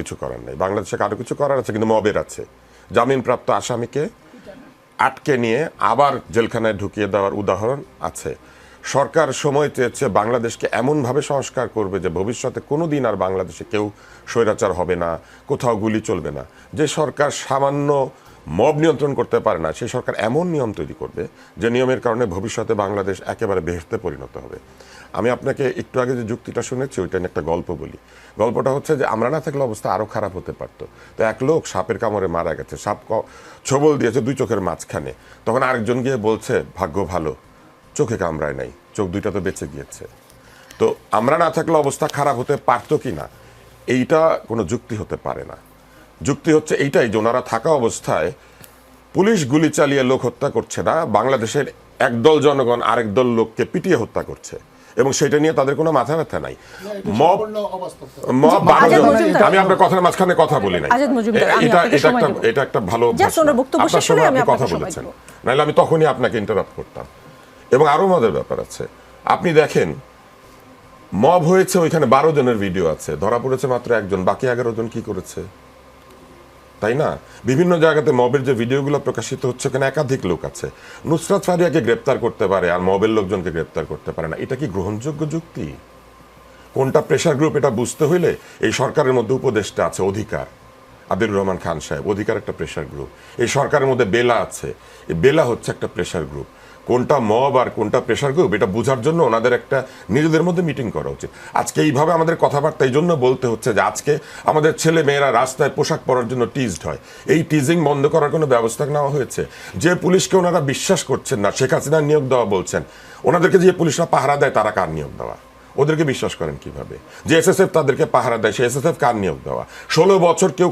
কিছু করার নেই। বাংলাদেশে কারও কিছু করার আছে, কিন্তু মবের আছে। জামিনপ্রাপ্ত আসামিকে আটকে নিয়ে আবার জেলখানায় ঢুকিয়ে দেওয়ার উদাহরণ আছে। সরকার সময় চেয়েছে বাংলাদেশকে এমনভাবে সংস্কার করবে যে ভবিষ্যতে কোনো দিন আর বাংলাদেশে কেউ স্বৈরাচার হবে না, কোথাও গুলি চলবে না। যে সরকার সামান্য মব নিয়ন্ত্রণ করতে পারে না সেই সরকার এমন নিয়ম তৈরি করবে যে নিয়মের কারণে ভবিষ্যতে বাংলাদেশ একেবারে বেহেস্তে পরিণত হবে। আমি আপনাকে একটু আগে যে যুক্তিটা শুনেছি, ওইটা একটা গল্প বলি। গল্পটা হচ্ছে যে আমরা না থাকলে অবস্থা আরও খারাপ হতে পারতো। তো এক লোক সাপের কামড়ে মারা গেছে, সাপ ছবল দিয়েছে দুই চোখের মাঝখানে। তখন আরেকজন গিয়ে বলছে, ভাগ্য ভালো, চোখে কামড়ায় নাই, চোখ দুইটা তো বেঁচে গিয়েছে। তো আমরা না থাকলে অবস্থা খারাপ হতে পারতো কি না এইটা কোনো যুক্তি হতে পারে না। যুক্তি হচ্ছে এইটাই যে ওনারা থাকা অবস্থায় পুলিশ গুলি চালিয়ে লোক হত্যা করছে না বাংলাদেশের একদল জনগণ আরেক দল লোককে পিটিয়ে হত্যা করছে। এবং সেটা নিয়ে তাদের কোনো মাথা ব্যথা নাই। Mob mob Majumdar. আমি আপনার কথার মাঝখানে কথা বলি নাই। আজাদ মজুমদার, আমি এটা এটা একটা এটা একটা ভালো আপনার আমি আপনি কথা বলেছেন নাহলে আমি তখনই আপনাকে ইন্টারাপ্ট করতাম। এবং আরও মজার ব্যাপার আছে। আপনি দেখেন মব হয়েছে ওইখানে বারো জনের ভিডিও আছে। ধরা পড়েছে মাত্র একজন বাকি এগারো জন কি করেছে? তাই না? বিভিন্ন জায়গাতে মবের যে ভিডিওগুলো প্রকাশিত হচ্ছে, ওখানে একাধিক লোক আছে। নুসরাত ফারিয়াকে গ্রেপ্তার করতে পারে আর মবের লোকজনকে গ্রেপ্তার করতে পারে না। এটা কি গ্রহণযোগ্য যুক্তি? কোনটা প্রেশার গ্রুপ এটা বুঝতে হইলে এই সরকারের মধ্যে উপদেষ্টা আছে, অধিকার। আদিল রহমান খান সাহেব, অধিকার একটা প্রেশার গ্রুপ এই সরকারের মধ্যে বেলা আছে। এই বেলা হচ্ছে একটা প্রেশার গ্রুপ কোনটা মব আর কোনটা প্রেশার গ্রুপ এটা বোঝার জন্য ওনাদের একটা, নিজেদের মধ্যে মিটিং করা উচিত। আজকে এইভাবে আমাদের কথাবার্তা, এই জন্য বলতে হচ্ছে যে আজকে আমাদের ছেলে মেয়েরা রাস্তায় পোশাক পরার জন্য টিজড হয়। এই টিজিং বন্ধ করার কোনো ব্যবস্থা নেওয়া হয়েছে? যে পুলিশকে ওনারা বিশ্বাস করছেন না, শেখ হাসিনা নিয়োগ দেওয়া বলছেন, ওনাদেরকে যে পুলিশরা পাহারা দেয়, তারা কার নিয়োগ দেওয়া? ওদেরকে বিশ্বাস করেন কীভাবে? যে এসএসএফ তাদেরকে পাহারা দেয় সে এসএসএফ কার নিয়োগ দেওয়া? ষোলো বছর কেউ